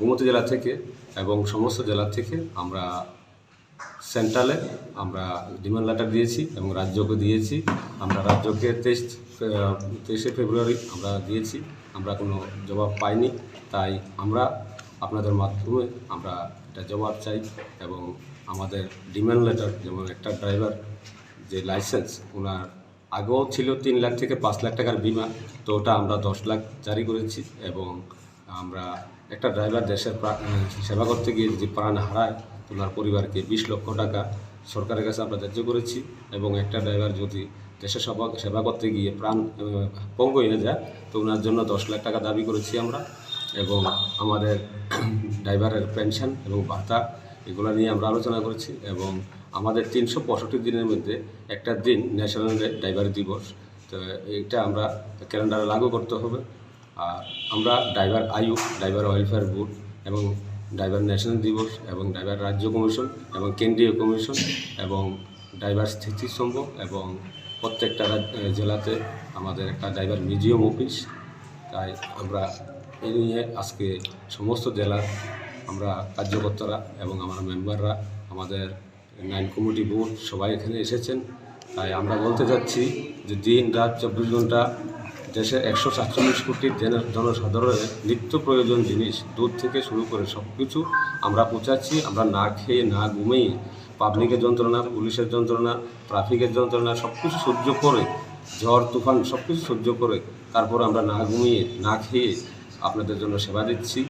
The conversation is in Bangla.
গোমতী জেলা থেকে এবং সমস্ত জেলা থেকে আমরা সেন্ট্রালে আমরা ডিমান্ড লেটার দিয়েছি এবং রাজ্যকে দিয়েছি। আমরা রাজ্যকে তেইশ তেইশে ফেব্রুয়ারি আমরা দিয়েছি। আমরা কোনো জবাব পাইনি। তাই আমরা আপনাদের মাধ্যমে আমরা এটা জবাব চাই এবং আমাদের ডিমান্ড লেটার যেমন একটা ড্রাইভার যে লাইসেন্স, ওনার আগেও ছিল তিন লাখ থেকে পাঁচ লাখ টাকার বিমা, তো ওটা আমরা দশ লাখ জারি করেছি এবং আমরা একটা ড্রাইভার দেশের সেবা করতে গিয়ে যদি প্রাণ হারায় ওনার পরিবারকে বিশ লক্ষ টাকা সরকারের কাছে আমরা ধার্য করেছি এবং একটা ড্রাইভার যদি দেশের সেবা সেবা করতে গিয়ে প্রাণ পঙ্গ হয়ে যায়, তো ওনার জন্য দশ লাখ টাকা দাবি করেছি আমরা। এবং আমাদের ড্রাইভারের পেনশন এবং ভাতা এগুলো নিয়ে আমরা আলোচনা করেছি এবং আমাদের তিনশো পঁয়ষট্টি দিনের মধ্যে একটা দিন ন্যাশনাল ড্রাইভার দিবস। তো এইটা আমরা ক্যালেন্ডারে লাগু করতে হবে। আমরা ড্রাইভার আয়ু ড্রাইভার ওয়েলফেয়ার বোর্ড এবং ড্রাইভার ন্যাশনাল দিবস এবং ড্রাইভার রাজ্য কমিশন এবং কেন্দ্রীয় কমিশন এবং ড্রাইভার স্থিতিস্তম্ভ এবং প্রত্যেকটা জেলাতে আমাদের একটা ড্রাইভার মিউজিয়াম অফিস। তাই আমরা এই নিয়ে আজকে সমস্ত জেলার আমরা কার্যকর্তারা এবং আমার মেম্বাররা, আমাদের নাইন কমিটি বোর্ড সবাই এখানে এসেছেন। তাই আমরা বলতে চাচ্ছি যে দিন রাত চব্বিশ ঘণ্টা দেশের একশো সাতচল্লিশ কোটি জন- জনসাধারণের নিত্য প্রয়োজন জিনিস দুধ থেকে শুরু করে সব কিছু আমরা পৌঁছাচ্ছি। আমরা না খেয়ে, না ঘুমিয়ে পাবলিকের যন্ত্রণা, পুলিশের যন্ত্রণা ট্রাফিকের যন্ত্রণা সব কিছু সহ্য করে, ঝড়, তুফান সব কিছু সহ্য করে, তারপর আমরা না ঘুমিয়ে, না খেয়ে আপনাদের জন্য সেবা দিচ্ছি।